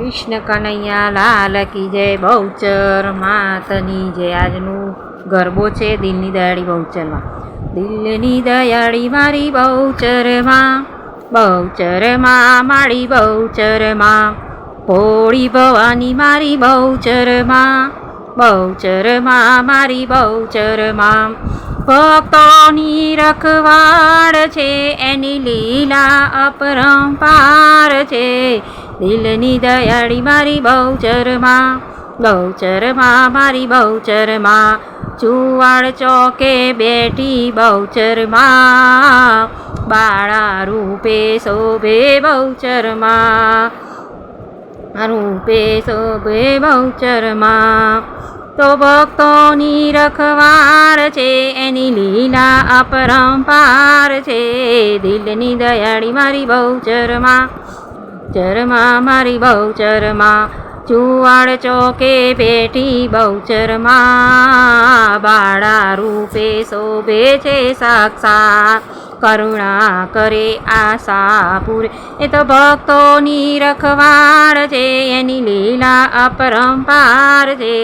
કૃષ્ણ કનૈયા, લાલ કી જય, બહુચર માતની જય. આજનું ગરબો છે દિલની દયાળી બહુચરમાં. દિલની દયાળી મારી બહુચરમાં બહુચરમાં મારી બહુચરમાં. હોળી ભવાની મારી બહુચરમાં બહુચરમાં મારી બહુચરમાં. ભક્તોની રખવાડ છે, એની લીલા અપરંપાર છે. દિલની દયાળી મારી બહુચરમાં બહુચરમાં મારી બહુચરમાં ચુવાડ ચોકે બેઠી બહુચરમાં બાળા રૂપે શોભે બહુચરમાં રૂપે શોભે બહુચરમાં તો ભક્તોની રખવાર છે, એની લીલા અપરંપાર છે, દિલની દયાળી મારી બહુચરમાં ચરમાં મારી બહુચરમાં ચુવાડ ચોકે બેઠી બહુચરમાં બાળા રૂપે શોભે છે સાક્ષાત. કરુણા કરે આશા પૂરે એ તો ભક્તોની રખવાળ છે, એની લીલા અપરંપાર છે.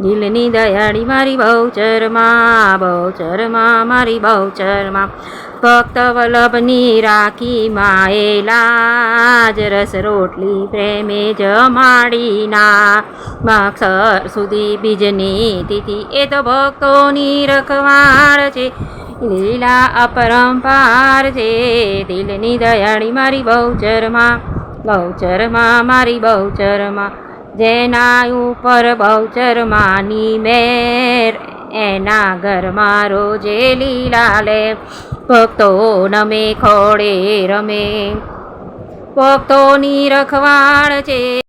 દિલની દયાળી મારી બહુચરમાં બહુચરમાં મારી બહુચરમાં. ભક્ત વલ્લભની રાખી માએ લાજ, રસ રોટલી પ્રેમે જમાડીના માક્ષર સુધી બીજની તિથિ, એ તો ભક્તોની રખવાળ છે. લીલા અપરંપાર છે દિલની દયાળી મારી બહુચરમાં બહુચરમાં મારી બહુચરમાં જેના ઉપર બહુચરમાની મેર, એના ઘરમાં રોજે લીલા લે. ભક્તો નમે ખોડે રમે, ભક્તોની રખવાળ છે